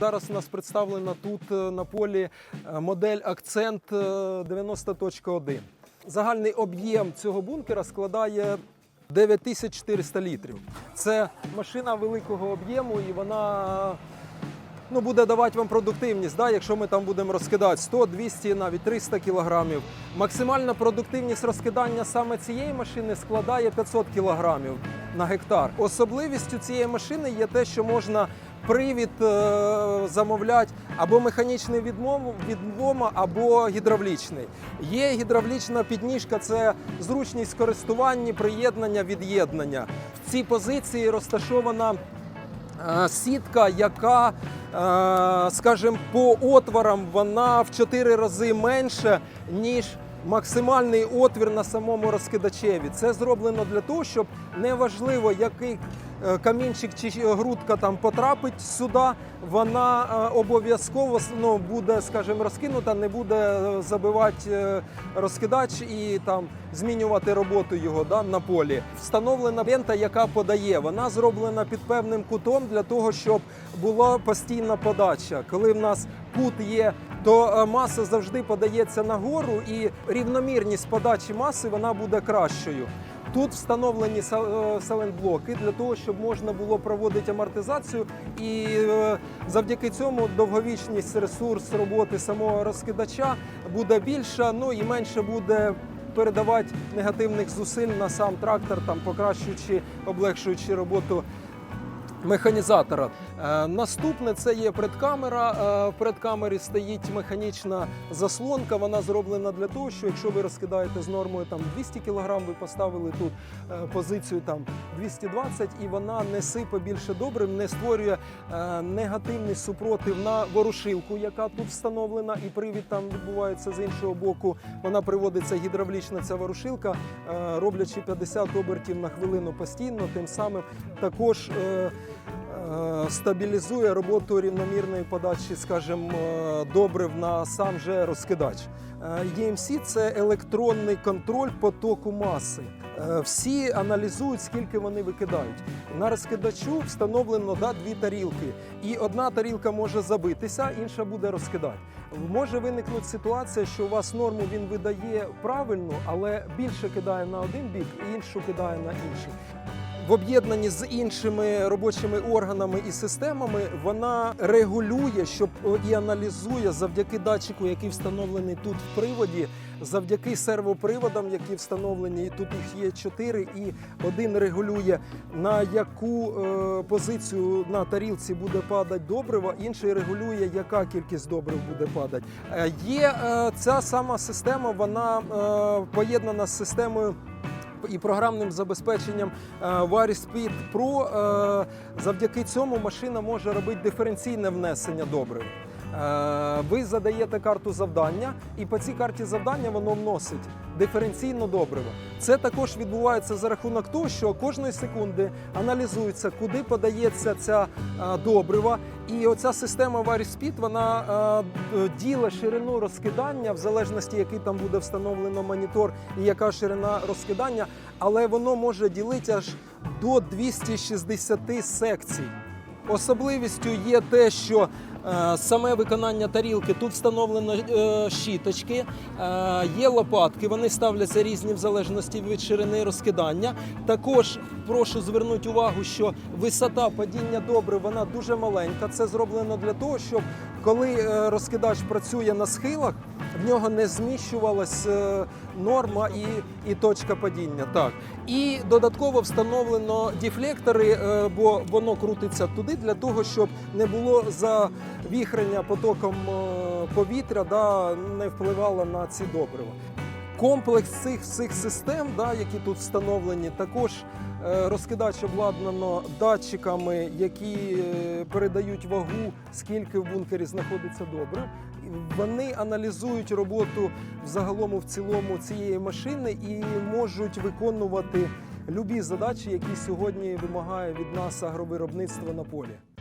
Зараз у нас представлена тут е, на полі е, модель Акцент е, 90.1. Загальний об'єм цього бункера складає 9400 літрів. Це машина великого об'єму і вона ну, буде давати вам продуктивність, да, якщо ми там будемо розкидати 100, 200, навіть 300 кілограмів. Максимальна продуктивність розкидання саме цієї машини складає 500 кілограмів на гектар. Особливістю цієї машини є те, що можна привід е, замовляти або механічний відмов, відлома, або гідравлічний. Є гідравлічна підніжка, це зручність користування, приєднання, від'єднання. В цій позиції розташована Е, сітка, яка, скажімо, по отворам вона в 4 рази менше, ніж максимальний отвір на самому розкидачеві. Це зроблено для того, щоб неважливо, який е, камінчик чи грудка там потрапить сюди, вона е, обов'язково ну, буде, скажімо, розкинута, не буде е, забивати е, розкидач і там змінювати роботу його да, на полі. Встановлена лента, яка подає, вона зроблена під певним кутом для того, щоб була постійна подача. Коли в нас кут є, то е, маса завжди подається нагору, і рівномірність подачі маси вона буде кращою. Тут встановлені селендблоки для того, щоб можна було проводити амортизацію, і е, завдяки цьому довговічність ресурс роботи самого розкидача буде більша, ну і менше буде передавати негативних зусиль на сам трактор, там покращуючи, облегшуючи роботу механізатора. Е, наступне це є предкамера. Е, в предкамері стоїть механічна заслонка. Вона зроблена для того, що якщо ви розкидаєте з нормою там 200 кг, ви поставили тут е, позицію там 220 і вона не сипе більше добрим, не створює негативний супротив на ворушилку, яка тут встановлена, і привід там відбувається з іншого боку. Вона приводиться гідравлічна ця ворушилка, роблячи 50 обертів на хвилину постійно, тим самим також. Е, Стабілізує роботу рівномірної подачі, скажімо, е, добрив на сам же розкидач. Е, EMC – це електронний контроль потоку маси. Всі аналізують, скільки вони викидають. На розкидачу встановлено да, дві тарілки, і одна тарілка може забитися, інша буде розкидати. Може виникнути ситуація, що у вас норму він видає правильну, але більше кидає на один бік, іншу кидає на інший в об'єднанні з іншими робочими органами і системами вона регулює, щоб і аналізує завдяки датчику, який встановлений тут в приводі, завдяки сервоприводам, які встановлені, і тут їх є чотири, і один регулює на яку е, позицію на тарілці буде падати добриво, інший регулює, яка кількість добрив буде падати. Е, є е, ця сама система, вона е, поєднана з системою і програмним забезпеченням е, Varispeed Pro. е, Завдяки цьому машина може робити диференційне внесення добрив. Е, Ви задаєте карту завдання, і по цій карті завдання воно вносить диференційно добриво. Це також відбувається за рахунок того, що кожної секунди аналізується, куди подається ця е, добрива. І оця система Varispeed, вона е, ділить ширину розкидання в залежності, який там буде встановлено монітор і яка ширина розкидання, але воно може ділити аж до 260 секцій. Особливістю є те, що е, саме виконання тарілки тут встановлено е, щіточки, е, є лопатки, вони ставляться різні в залежності від ширини розкидання. Також прошу звернути увагу, що висота падіння добрив вона дуже маленька. Це зроблено для того, щоб коли розкидач працює на схилах, в нього не зміщувалась е, норма і, і точка падіння. Так. І додатково встановлено дефлектори, е, бо воно крутиться туди для того, щоб не було завіхрення потоком е, повітря, да, не впливало на ці добрива. Комплекс цих всіх систем, да, які тут встановлені, також е, розкидач обладнано датчиками, які е, передають вагу, скільки в бункері знаходиться добрив. Вони аналізують роботу взагалом в цілому цієї машини і можуть виконувати любі задачі, які сьогодні вимагає від нас агровиробництво на полі.